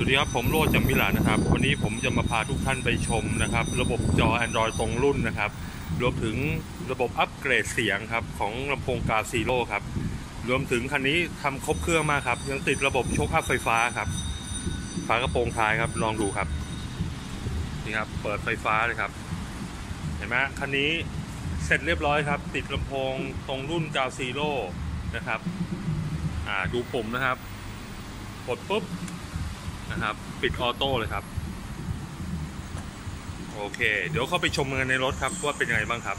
สวัสดีครับผมโรจน์จามิลานะครับ วันนี้ผมจะมาพาทุกท่านไปชมนะครับ ระบบจอ Android ตรงรุ่นนะครับ รวมถึงระบบอัปเกรดเสียงครับ ของลำโพงกาซีโร่ครับ รวมถึงคันนี้ทำครบเครื่องมากครับ ยังติดระบบโชคอัพไฟฟ้าครับฝากระโปรงท้ายครับลองดูครับนี่ครับ เปิดไฟฟ้าเลยครับ เห็นไหมคันนี้เสร็จเรียบร้อยครับ ติดลำโพงตรงรุ่นกาซีโร่นะครับ อ่าดูปุ่มนะครับกดปุ๊บ นะครับ ปิดออโต้เลยครับ โอเค เดี๋ยวเข้าไปชมกันในรถครับว่าเป็นยังไงบ้างครับ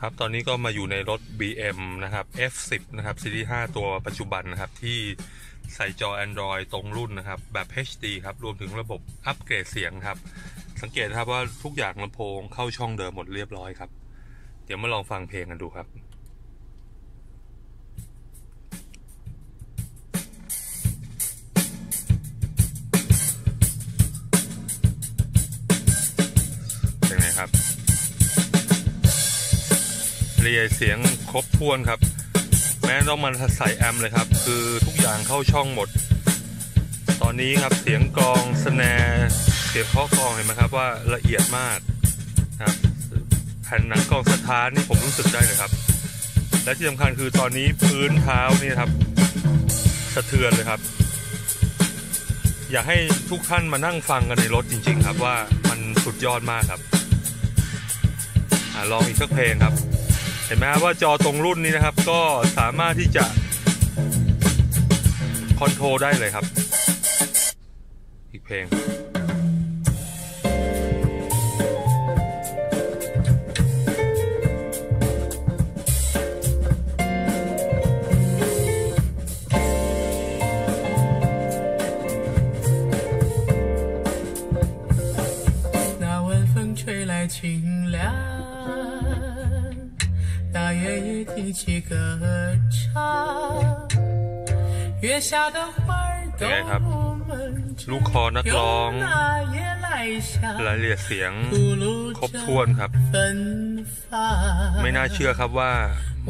ครับตอนนี้ก็มาอยู่ในรถ BM นะครับ F10 นะครับซีรีส์5ตัวปัจจุบันนะครับที่ใส่จอ Android ตรงรุ่นนะครับ แบบ HD ครับ รวมถึงระบบอัปเกรดเสียงครับ สังเกตครับว่าทุกอย่างลำโพงเข้าช่องเดิมหมดเรียบร้อยครับ เดี๋ยวมาลองฟังเพลงกันดูครับ เรียเสียงครบถ้วนครับ แม้ต้องมาใส่แอมเลยครับ คือทุกอย่างเข้าช่องหมด ตอนนี้ครับเสียงกลองสแนร์เสียงเคาะกลองเห็นไหมครับว่าละเอียดมากครับแผ่นหนังกลองสถานนี่ผมรู้สึกได้เลยครับ และที่สำคัญคือตอนนี้พื้นเท้านี่ครับ สะเทือนเลยครับ อยากให้ทุกท่านมานั่งฟังกันในรถจริง ๆ ครับว่ามันสุดยอดมากครับอลองอีกสักเพลงครับ เห็นไหมครับว่าจอตรงรุ่นนี้นะครับ ก็สามารถที่จะคอนโทรลได้เลยครับ อีกเพลง 那晚风吹来清凉， 大约已提起歌唱，月下的花儿都เป็นไงครับ 们 ลูกคอนักร้อง 有那夜来香， รายละเอียดเสียง 吐露 ครบถ้วนครับ 芬芳。 ไม่น่าเชื่อครับว่า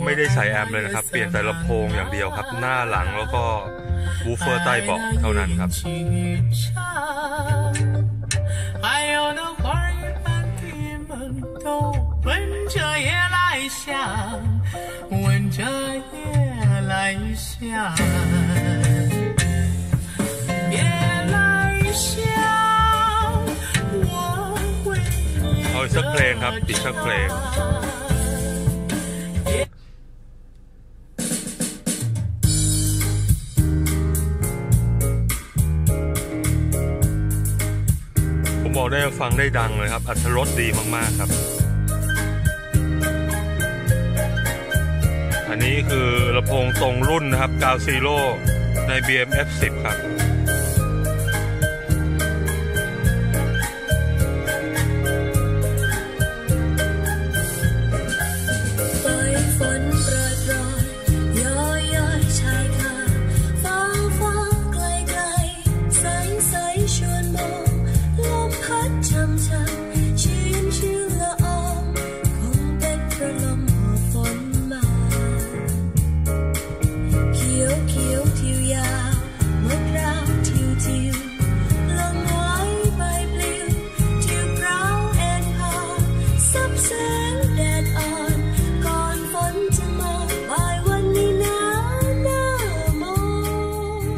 ไม่ได้ใส่แอมป์เลยนะครับ เปลี่ยนแต่ลำโพงอย่างเดียวครับ หน้าหลังแล้วก็วูฟเฟอร์ใต้เบาะเท่านั้นครับ 去唱，还有那花儿般的们都 香，夜来香，我为你 เอาอีกสักเพลงครับอีกสักเพลง ผมบอกได้ว่าฟังได้ดังเลยครับ อัตรสดีมาก ๆ ครับ อันนี้คือลำโพงตรงรุ่นนะครับกาวซีโร่ใน BMF 10 ครับ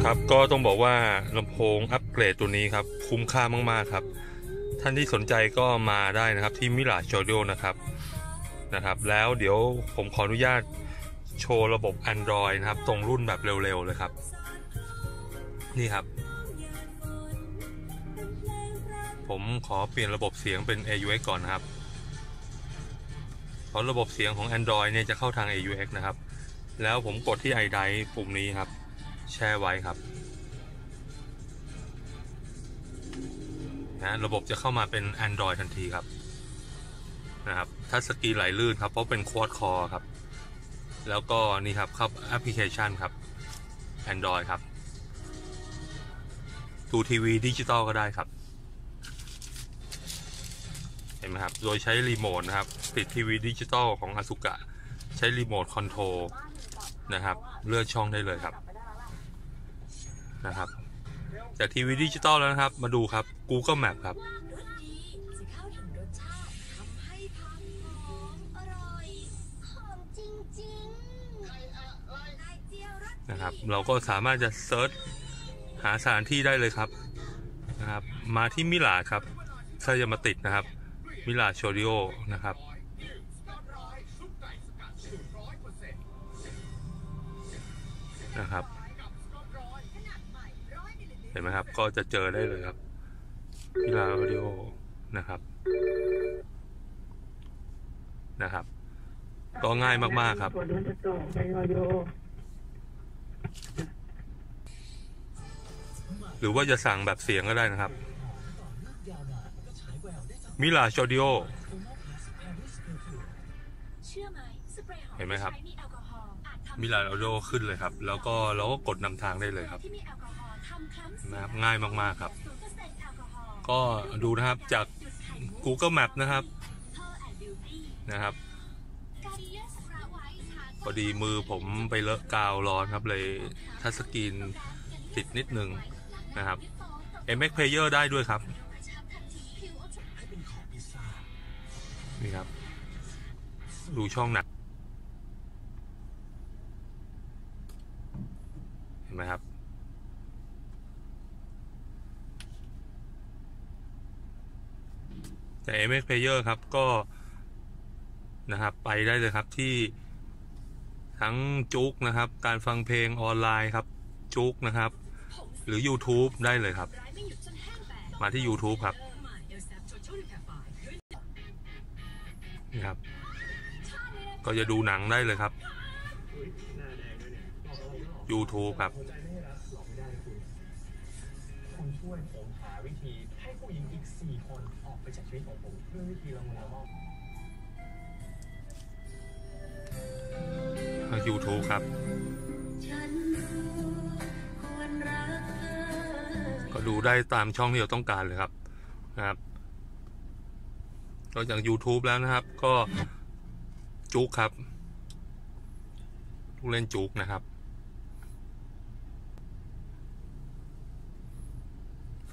ครับ ก็ต้องบอกว่าลำโพงอัปเกรดตัวนี้ครับ คุ้มค่ามาก ๆ ครับ ท่านที่สนใจก็มาได้นะครับที่มิลาโชดิโอนะครับนะครับ แล้วเดี๋ยวผมขออนุญาตโชว์ระบบ Android นะครับ ตรงรุ่นแบบเร็ว ๆ เลยครับ นี่ครับ ผมขอเปลี่ยนระบบเสียงเป็น AUX ก่อนนะครับเพราะระบบเสียงของ Android เนี่ยจะเข้าทาง AUX นะครับ แล้วผมกดที่ iDrive ปุ่มนี้ครับ แช่ไว้ครับนะระบบจะเข้ามาเป็น Android ทันทีครับนะครับทัชสกรีไหลลื่นครับ เพราะเป็นควอดคอครับ แล้วก็นี่ครับเข้าแอปพลิเคชันครับ Android ครับดูทีวีดิจิตอลก็ได้ครับ เห็นไหมครับ โดยใช้รีโมทนะครับ ติดทีวีดิจิตอลของอ s u กะ ใช้รีโมทคอนโทรลนะครับ เลือกช่องได้เลยครับ นะครับ จากทีวีดิจิตอลแล้วนะครับ มาดูครับ Google Map ครับ นะครับ เราก็สามารถจะเซิร์ชหาสถานที่ได้เลยครับนะครับ มาที่มิลาครับถ้าจะมาติดนะครับ มิลาโชริโอนะครับนะครับ ห็นไหมครับ ก็จะเจอได้เลยครับมิลาโชริโอนะครับ นะครับ ก็ง่ายมาก ๆ ครับ หรือว่าจะสั่งแบบเสียงก็ได้นะครับมิลาโชดิโอเชื่อไหมสเปรย์หอมเห็นไหมครับมิลาโชดิโอขึ้นเลยครับ แล้วก็เราก็กดนำทางได้เลยครับ ที่มีแอลกอฮอล์ทำครั้งนะครับง่ายมากๆครับ0%แอลกอฮอล์ก็ดูนะครับจากหยุดไข่มุก Google Map นะครับเธอแอนด์บิวตี้นะครับกาเดียสระไว้ทาพอดีมือผมไปเลอะกาวร้อนครับเลยทัชสกรีนติดนิดนึงนะครับ MX Player ได้ด้วยครับนี่ครับ ดูช่องหนักเห็นไหมครับ แต่ MX Player ครับก็นะครับไปได้เลยครับที่ทั้งจุกนะครับ การฟังเพลงออนไลน์ครับ จุกนะครับ หรือ YouTube ได้เลยครับ มาที่ YouTube ครับนี่ครับ ก็จะดูหนังได้เลยครับ YouTube ครับ ช่วยผมหาวิธีให้ผู้หญิงอีก 4 คนออกไปจากชีวิตของผมด้วยวิธีละมุนละม่อมทาง YouTube ครับฉันรู้ควรรักเธอก็ดูได้ตามช่องที่เราต้องการเลยครับนะครับนอกจาก YouTube แล้วนะครับ ก็จุกครับลูกเล่นจุกนะครับ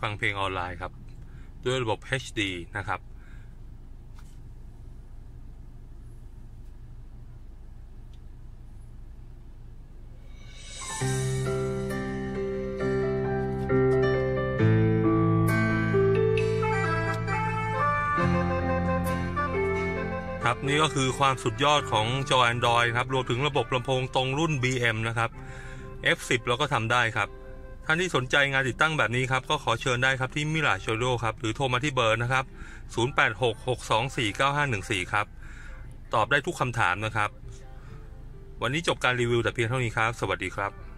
ฟังเพลงออนไลน์ครับ ด้วยระบบ HD นะครับ ครับนี่ก็คือความสุดยอดของจอ Android ครับ รวมถึงระบบลำโพงตรงรุ่น BM นะครับ F10 เราก็ทำได้ครับ ท่านที่สนใจงานติดตั้งแบบนี้ครับ ก็ขอเชิญได้ครับที่มิลาโชโดครับ หรือโทรมาที่เบอร์นะครับ 0866249514 ครับ ตอบได้ทุกคำถามนะครับ วันนี้จบการรีวิวแต่เพียงเท่านี้ครับ สวัสดีครับ